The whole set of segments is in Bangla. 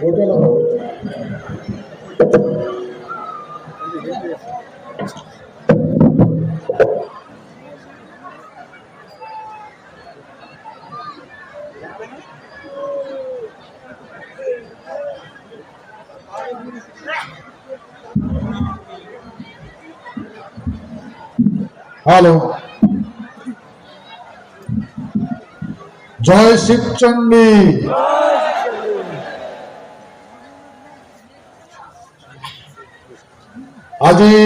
ওটা না হ্যালো জয় শিবচন্ডী আজি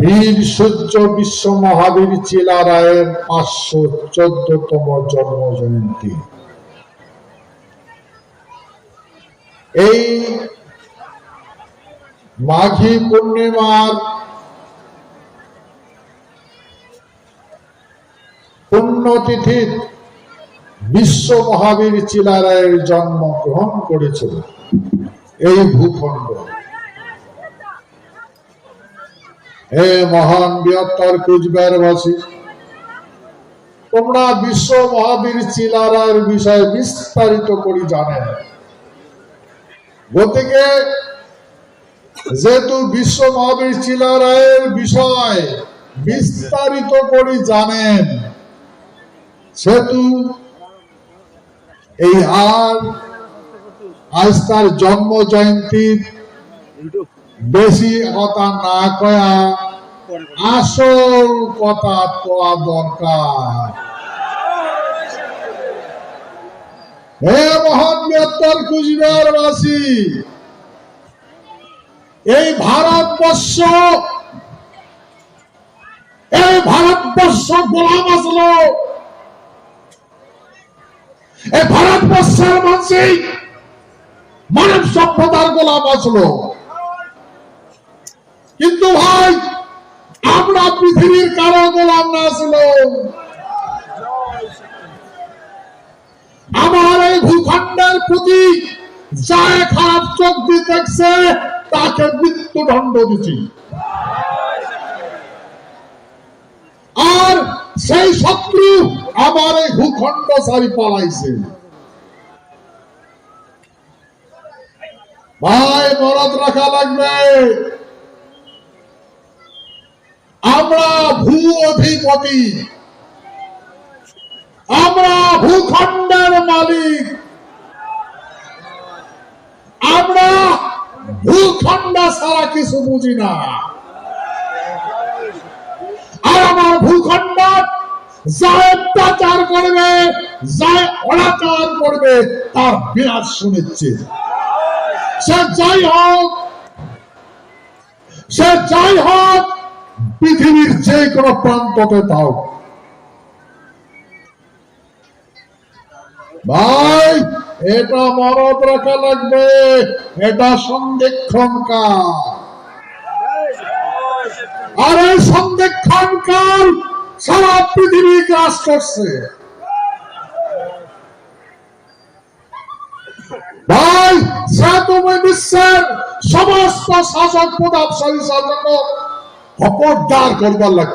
বীর সূর্য বিশ্ব মহাবীর চিলা রায়ের পাঁচশো চোদ্দতম জন্ম জয়ন্তী এই মাঘী পূর্ণিমার পুণ্যতিথির বিশ্ব মহাবীর চিলারায়ের জন্ম গ্রহণ করেছিল। এই ভূখণ্ড। হে মহান বৃহত্তর কুচবিহারবাসী, তোমরা বিশ্ব মহাবীর চিলারায়ের বিষয়ে বিস্তারিত করে জানেন গতিকে, যেহেতু বিশ্ব মহাবীর চিলারায়ের বিষয় বিস্তারিত করে জানেন, সেহেতু এই আর আজ তার জন্ম জয়ন্তীর বেশি কথা না কয়া আসল কথা কোয়া দরকার। হে মহান বৃহত্তর কুচবিহারবাসী, এই ভারতবর্ষ এই ভারতবর্ষ গোলাম আসলো। এই ভারতবর্ষের মানুষই মানব সভ্যতার গোলাম আসলো। কিন্তু ভাই, আমরা পৃথিবীর কারও গোলাম না আসলো। আমার এই ভূখণ্ডের প্রতি যায় খারাপ চোখ দিয়ে দেখছে, তাকে মৃত্যুদণ্ড দিচ্ছি। আর সেই শত্রু আমার এই ভূখণ্ড সারি পালাইছে ভাই মরদ রাখা লাগবে। আমরা ভূ অধিপতি। আমরা ভূখণ্ডের মালিক। আমরা ভূখণ্ড ছাড়া কিছু বুঝি না। আর আমার ভূখণ্ড যা অত্যাচার করবে যা অনাচার করবে, তার বিরাট শুনেছে। সে যাই হোক সে যাই হোক, পৃথিবীর যে কোনো প্রান্ততে তাও ভাই, এটা মরদ রাখা লাগবে, এটা সন্দেক্ষণ কাজ আর এই কাল সারা পৃথিবী গ্রাস করছে। ভাই বিশ্বের সমস্ত শাসক প্রতাপশালী শাসক করবার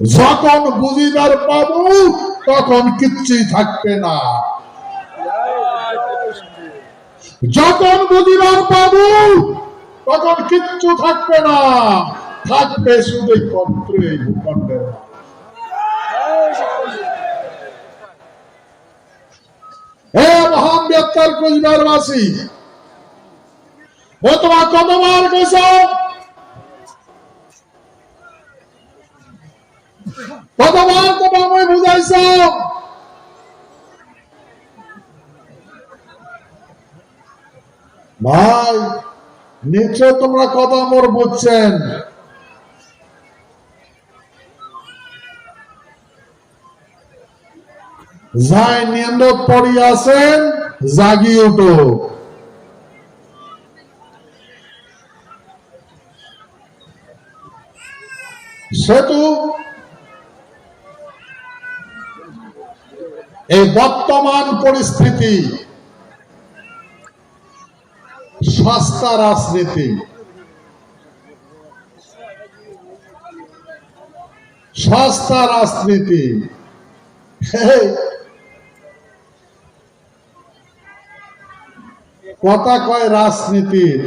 যখন বুঝিবার পাবো, তখন কিচ্ছুই থাকবে না। যখন বুঝিবার পাবো, তখন কিচ্ছু থাকবে না। থাকবে শুধু কন্ত্রে ভূখণ্ডের হে ব্যক্তার কুচবিহারবাসী ও তোমার কতবার গেছ কতবার তোমাকে বুঝাইছ? ভাই নিশ্চয় তোমরা কথা মোর বুঝছেন? যাই নিয়ন্ত্রণ পড়িয়াছেন জাগি উঠো। সেতু। এই বর্তমান পরিস্থিতি সস্তা রাজনীতি। সস্তা রাজনীতি। কথা কয় রাজনীতির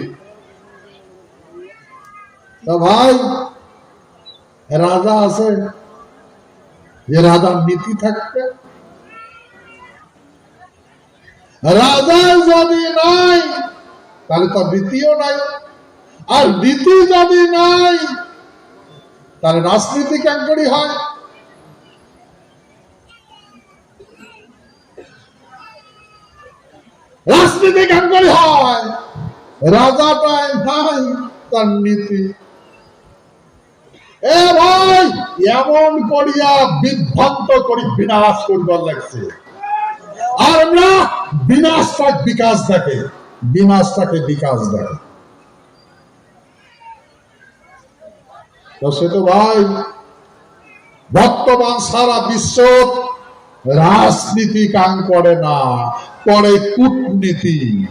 তা ভাই রাজা আছে যে রাজার নীতি থাকবে। রাজা যদি নাই, তাহলে তো নীতিও নাই। আর নীতি যদি নাই, তাহলে রাজনীতি কেন করি হয়? রাজনীতি কেন করি। হয়। রাজাটাই নাই তার নীতি। এ ভাই এমন করিয়া বিভ্রান্ত করি বিনাশ করবার লাগছে। আর আমরা বিনাশটাক বিকাশ দেখে বিনাশটাকে বিকাশ দেখে। তো সে তো ভাই বর্তমান সারা বিশ্ব রাজনীতি কাম করে না, করে কূটনীতি।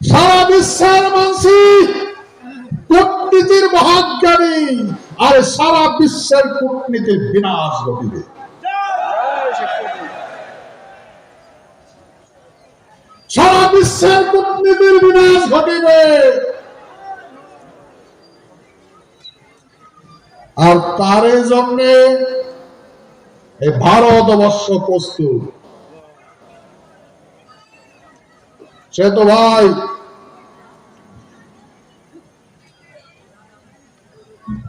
সারা বিশ্বের মানুষ কূটনীতির মহাজ্ঞানী, আর সারা বিশ্বের কূটনীতির বিনাশ ঘটিবে। সারা বিশ্বের কূটনীতির বিনাশ ঘটিবে। আর তার জন্য এই ভারতবর্ষ প্রস্তুত। সে তো ভাই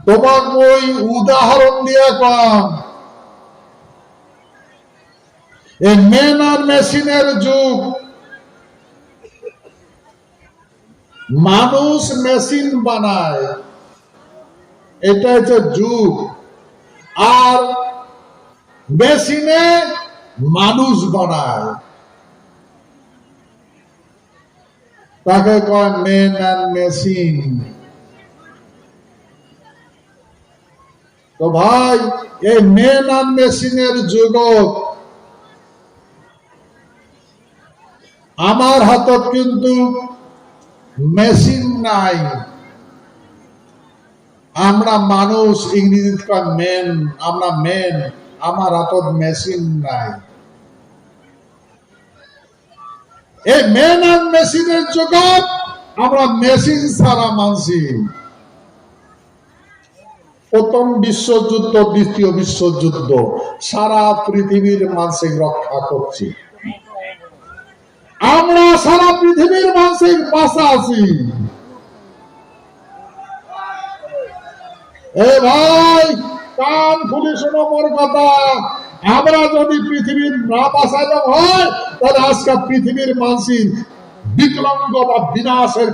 তোমার ওই উদাহরণ দিয়ে কম এই মেন আর মেশিনের যুগ। মানুষ মেশিন বানায়। এটা হচ্ছে যুগ। আর মেশিনে মানুষ বানায়। তাকে কয় মেন অ্যান্ড মেশিন তো ভাই, এই মেন অ্যান্ড মেশিনের যুগ আমার হাতত কিন্তু মেশিন নাই। আমরা মানুষ, ইংরেজিত কয় মেন আমরা মেন আমার হাতত মেশিন নাই। এই মেন আর মেশিনের জগৎ আমরা মেশিন ছাড়া মানছি। প্রথম বিশ্বযুদ্ধ, দ্বিতীয় বিশ্বযুদ্ধ, সারা পৃথিবীর মানসিক রক্ষা করছি। আমরা সারা পৃথিবীর মানসিক পাশা আছি। এ ভাই, কান খুলে শোনো মোর কথা। আমরা যদি পৃথিবীর না হয়, তাহলে আজকে পৃথিবীর বিকলাঙ্গ বা বিনাশের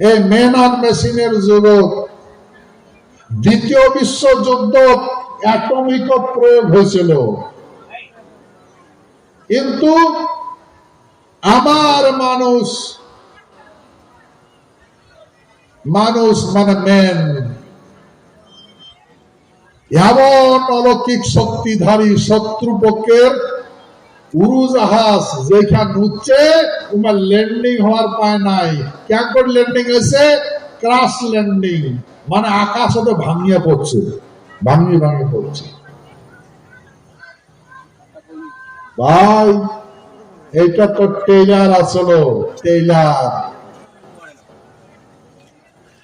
এই মেশিনের যুগ দ্বিতীয় বিশ্বযুদ্ধ অ্যাটমিক প্রয়োগ হয়েছিল। কিন্তু আমার মানুষ মানুষ মানে মেন এমন অলৌকিক শক্তিধারী শত্রুপক্ষের উড়োজাহাজ যেখান উঠছে তোমার ল্যান্ডিং হওয়ার পায় নাই করে ল্যান্ডিং হয়েছে ক্রাশ ল্যান্ডিং মানে আকাশ হতে ভাঙিয়ে পড়ছে ভাঙিয়ে ভাঙিয়ে পড়ছে ভাই এটা তো টেইলার আসলো টেইলার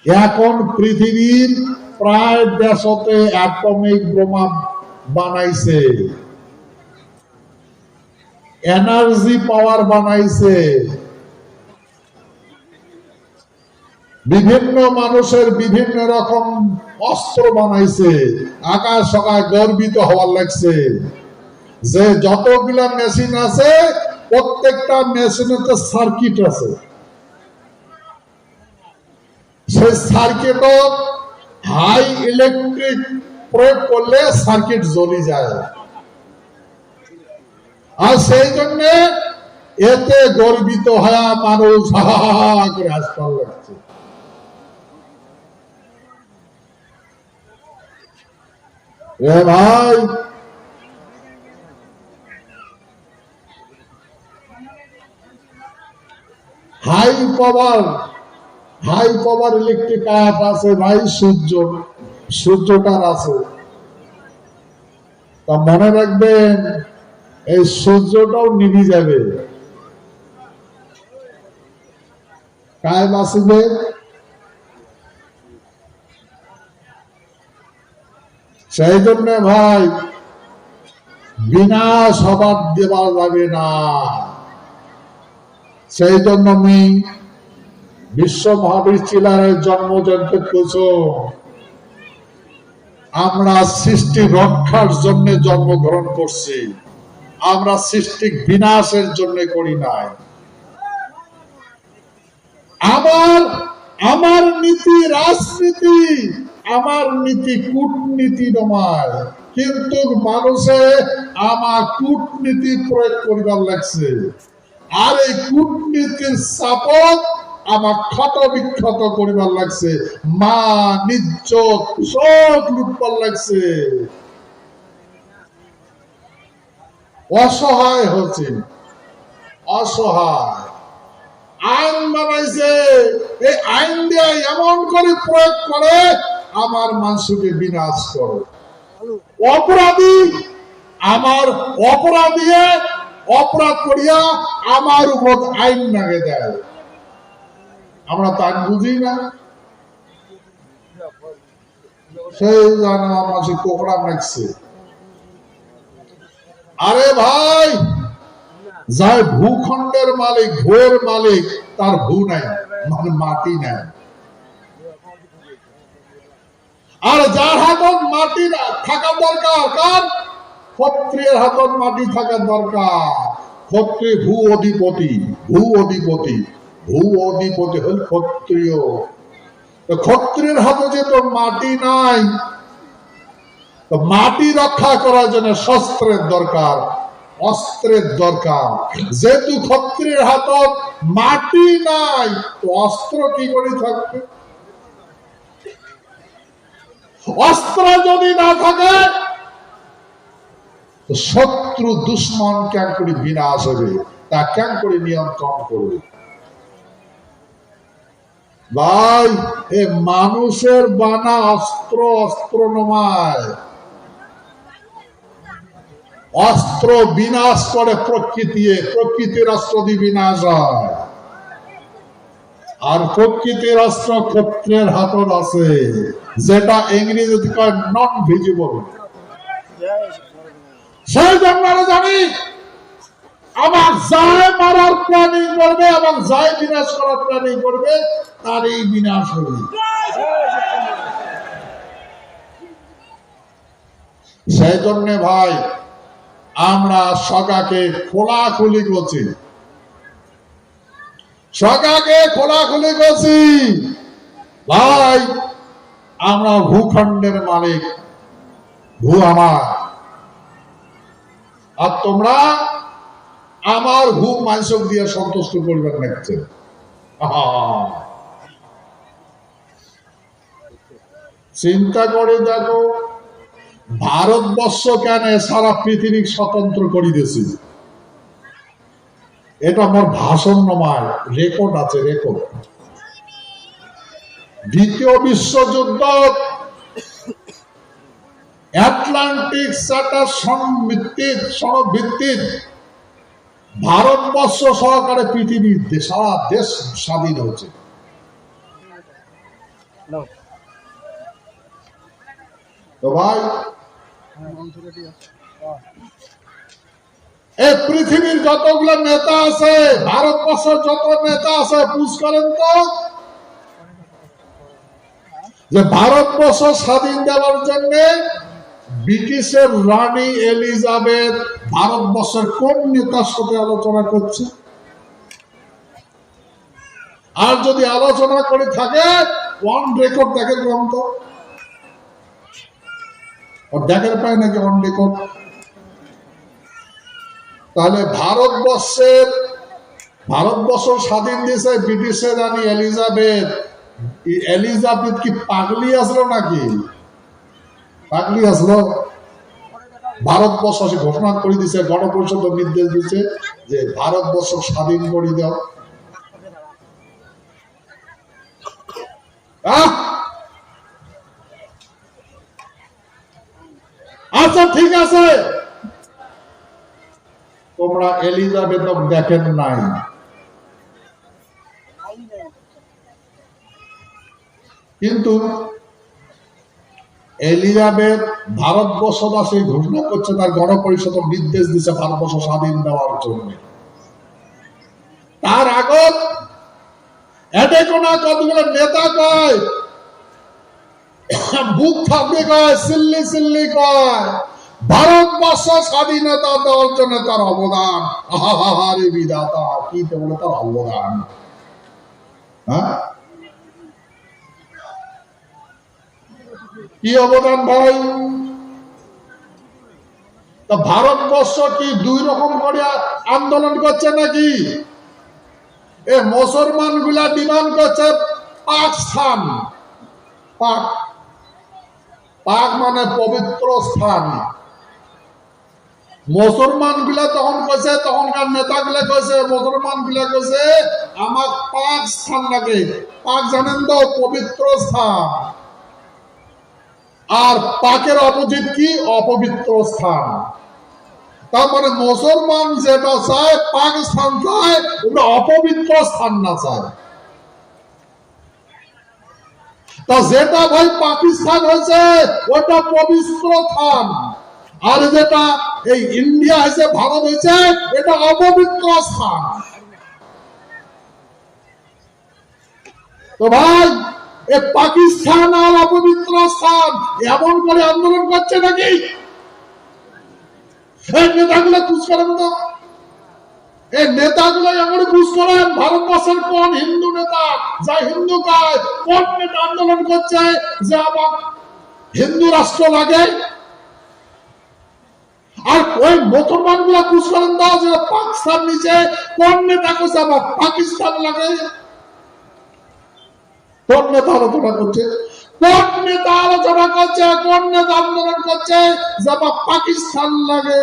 এখন পৃথিবীর প্রায় দেশতে অ্যাটমিক বোমা বানাইছে। এনার্জি পাওয়ার বানাইছে। বিভিন্ন মানুষের বিভিন্ন রকম অস্ত্র বানাইছে। আকাশ সকায় গর্বিত হওয়ার লাগছে। যে যতগুলা মেশিন আছে, প্রত্যেকটা মেশিনেতে সার্কিট আছে। সেই সার্কিট হাই ইলেকট্রিক প্রয়োগ করলে সার্কিট জ্বলি যায়। আর সেই জন্য এতে গর্বিত হয়ে মানুষ করে হাসপাতাল লাগছে ভাই high power high power electric আয়াত আছে, ভাই সূর্য, সূর্যটার আছে। তা মনে রাখবেন, এই সূর্যটাও নিভি যাবে। কায় বাঁচবে সেই জন্য ভাই, বিনা হবার দেওয়া যাবে না। সেই জন্য আমি বিশ্ব মহাবীর চিলারের জন্মজয়ন্তী কুসুম আমরা সৃষ্টি রক্ষার জন্য জন্মগ্রহণ করছি। আমরা সৃষ্টি বিনাশের জন্য করি নাই। আমার আমার নীতি রাজনীতি, আমার নীতি কূটনীতি নয়। কিন্তু মানুষে আমার কূটনীতি প্রয়োগ করিবার লাগছে। আর এই কূটনীতির সাপত আমার ক্ষত বিক্ষত করিবার লাগছে। মা নিজ সব লুটবার লাগছে। অসহায় হচ্ছে অসহায়। আইন বানাইছে। এই আইন দিয়ে এমন করে প্রয়োগ করে, আমার মানুষকে বিনাশ করে। অপরাধী আমার অপরাধী অপরাধ করিয়া আমার উপর আইন নাগে দেয়। আমরা তা বুঝি না। সেই জানা মাসে কোকড়া নাকছে আরে ভাই, যার ভূখণ্ডের মালিক ভোর মালিক, তার ভূ নাই মানে মাটি নাই। আর যার হাতত মাটি থাকা দরকার কার? ক্ষত্রিয়ের হাতত মাটি থাকা দরকার। ক্ষত্রিয় ভূ অধিপতি ভূ অধিপতি। ভূ অধিপতি হল ক্ষত্রিয়। ক্ষত্রিয়ের হাতে যে তো মাটি নাই মাটি রক্ষা করার জন্য শস্ত্রের দরকার, অস্ত্রের দরকার। যেহেতু ক্ষত্রিয়ের হাতত মাটি নাই, তো অস্ত্র কি করে থাকবে? অস্ত্র যদি না থাকে শত্রু দুশ্মন কেন করে বিনাশ হবে, তা কেন করে নিয়ন্ত্রণ করবে? ভাই এ মানুষের বানা অস্ত্র অস্ত্র নমায়। অস্ত্র বিনাশ করে প্রকৃতি প্রকৃতির অস্ত্র দিয়ে বিনাশ হয়। আর প্রকৃতির অস্ত্র ক্ষত্রের হাতত আছে যেটা ইংরেজিতে কয় নন ভিজিবল সেই জন্য জানি আমার যায় মারার প্ল্যানিং করবে এবং যায় বিনাশ করার প্ল্যানিং করবে তার এই বিনাশ হবে। সেই জন্য ভাই, আমরা সগাকে খোলাখুলি করছি। সগাকে খোলাখুলি করছি। ভাই, আমরা ভূখণ্ডের মালিক, ভূ আমার। আর তোমরা আমার ভূ মানসক দিয়ে সন্তুষ্ট করবেন লাগছে চিন্তা করে দেখো, ভারতবর্ষ কেন সারা পৃথিবী স্বতন্ত্র করে দিয়েছি? এটা আমার ভাষণ নমায় রেকর্ড আছে রেকর্ড দ্বিতীয় বিশ্বযুদ্ধ আটলান্টিক চার্টার ভিত্তিক সনদ ভিত্তিক ভারতবর্ষ সহকারে পৃথিবীর সারা দেশ স্বাধীন হয়েছে। তো ভাই এই পৃথিবীর যতগুলো নেতা আছে ভারতবর্ষের যত নেতা আছে পুষ করেন তো। যে ভারতবর্ষ স্বাধীন দেওয়ার জন্য ব্রিটিশের রানী এলিজাবেথ ভারতবর্ষের কোন নেতার সাথে আলোচনা করছে? আর যদি আলোচনা করে থাকে ওয়ান রেকর্ড দেখে গ্রন্থ। ও দেখের পায় নাকি অন রেকর্ড তাহলে ভারতবর্ষের, ভারতবর্ষ স্বাধীন দিয়েছে ব্রিটিশের রানী এলিজাবেথ। এলিজাবেথ কি পাগলি আসলো নাকি? পাগলি আসলো। ভারতবর্ষ সে ঘোষণা করে দিছে, গণপরিষদ নির্দেশ দিচ্ছে যে ভারতবর্ষ স্বাধীন করে দাও। আচ্ছা ঠিক আছে। তোমরা এলিজাবেথ দেখেন নাই। কিন্তু এলিজাবেথ ভারতবর্ষবাসী ঘোষণা করছে তার গণপরিষদ নির্দেশ দিচ্ছে ভারতবর্ষ স্বাধীন দেওয়ার জন্য। তার আগত কোন কতগুলো নেতা কয়? বুক কয়, সিল্লি সিল্লি কয়, ভারতবর্ষ স্বাধীনতা দেওয়ার জন্য তার অবদান। আহারে বিধাতা, কি তো বলে তার অবদান? হ্যাঁ? কি অবদান ভাই? তা ভারতবর্ষ কি দুই রকম করে আন্দোলন করছে নাকি? এ মুসলমানগুলা ডিমান্ড করছে পাকস্থান পাক। পাক মানে পবিত্র স্থান। মুসলমানগুলা তখন কইছে, তখনকার নেতা গুলা কইছে মুসলমানগুলা কইছে আমার পাক স্থান লাগে। পাক জানেন তো, পবিত্র স্থান। আর পাকের অপোজিট কি? অপবিত্র স্থান। তারপরে মুসলমান যেটা চায় পাকিস্তান চায়, ওটা অপবিত্র স্থান না চায়। তা যেটা ভাই পাকিস্তান হয়েছে, ওটা পবিত্র স্থান। আর যেটা এই ইন্ডিয়া হয়েছে, ভারত হয়েছে, এটা অপবিত্র স্থান। তো ভাই পাকিস্তান আর অপবিত্র স্থান, এমন করে আন্দোলন করছে নাকি? এই নেতাগুলো খুশ করেন তো। এই নেতাগুলো এমন খুশ করেন, ভারতবর্ষের কোন হিন্দু নেতা, যা হিন্দু কাজ, কোন নেতা আন্দোলন করছে যে আমার হিন্দু রাষ্ট্র লাগে? আর ওই মুসলমানগুলা খুশ করেন তো যে পাকিস্তান নিচে কোন নেতা আমার পাকিস্তান লাগে? কোন নেতা আলোচনা করছে? কোন নেতা আলোচনা করছে? কোন নেতা আন্দোলন করছে? আমার পাকিস্তান লাগে।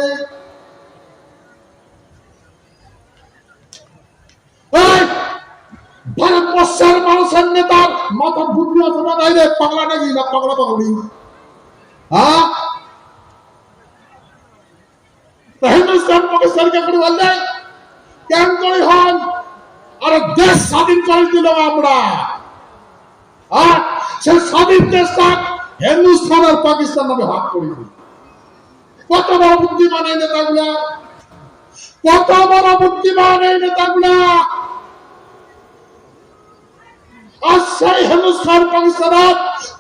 ভারতবর্ষের মানুষের নেতার মাথা বুদ্ধি আছে পাগলা না পাগলা পাগলি? হ্যাঁ? হিন্দুস্তান পাকিস্তানকে করে বললে? কেন করে হন? আর দেশ স্বাধীন করে দিল আমরা। আর সে স্বাধীন দেশটা হিন্দুস্তান আর পাকিস্তান নামে ভাগ করে কত বড় বুদ্ধিমান এই নেতাগুলা? কত বড় বুদ্ধিমান এই নেতাগুলা? আর সেই হিন্দুস্তান পাকিস্তান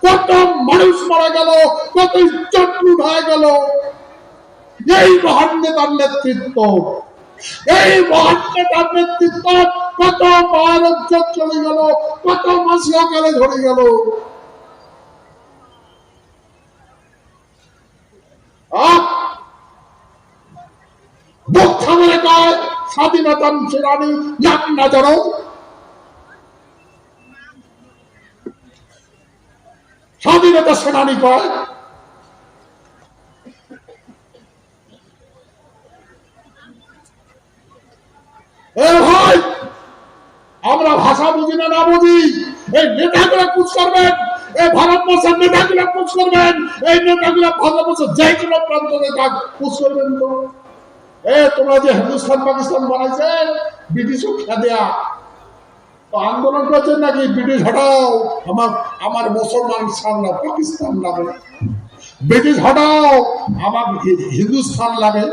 কত মানুষ মারা গেল, কত ইজ্জত হয়ে গেল। এই মহান নেতার নেতৃত্ব এই মহান নেতার নেতৃত্ব কত ভারত চলে গেল কত মাসি অকালে ধরে গেল। স্বাধীনতার সেনানি স্বাধীনতা সেনানি কয় এ ভাই আমরা ভাষা বুঝি এই করবেন, এই ভারতবর্ষের করবেন, এই ভারতবর্ষের কোনো প্রান্ত নেতা করবেন তো। এ, তোমরা যে হিন্দুস্তান, পাকিস্তান বানাইছে, ব্রিটিশও খেদেয়া আন্দোলন করছেন নাকি ব্রিটিশ? হটাও, আমার আমার মুসলমান স্থান না পাকিস্তান লাগে। ব্রিটিশ, হটাও, আমার হি- হিন্দুস্তান লাগে।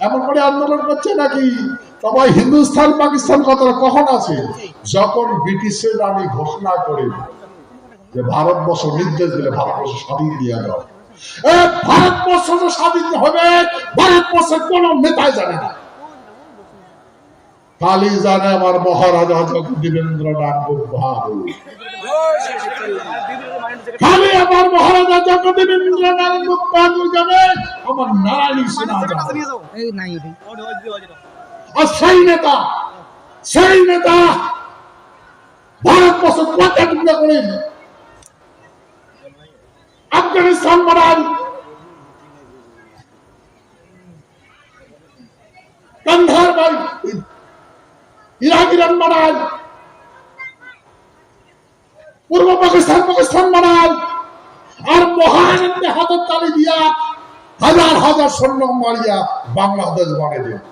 এমন করে আন্দোলন করছে নাকি? তবে হিন্দুস্তান পাকিস্তান কথাটা কখন আছে? যখন ব্রিটিশের রানী ঘোষণা করে যে ভারতবর্ষ নির্দেশ দিলে ভারতবর্ষ স্বাধীন দিয়ে দাও। ভারতবর্ষ যে স্বাধীন হবে ভারতবর্ষের কোন নেতাই জানে না। খালি জানে আমার মহারাজা জগদীবেন্দ্রনাথ বাহাদুর খালি আমার মহারাজা জগদীবেন্দ্রনাথ বাহাদুর জানে আমার নারায়ণী সিনহা জানে। এই নাই ওঠে আর সেই নেতা সেই আফগানিস্তান বানান কান্ধার বান ইরাক ইরান বানান পূর্ব পাকিস্তান পাকিস্তান বানাও আর মহানন্দে হাতের তালি দিয়া হাজার হাজার সৈন্য মারিয়া বাংলাদেশ বানিয়ে দিও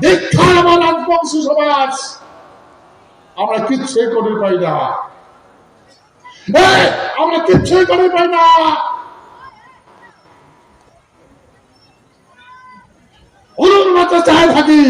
দীক্ষার আমার রাজবংশ সমাজ। আমরা কিচ্ছুই করি পাই না। আমরা কিচ্ছুই করি পাই না। অনুর মতো চায় থাকি।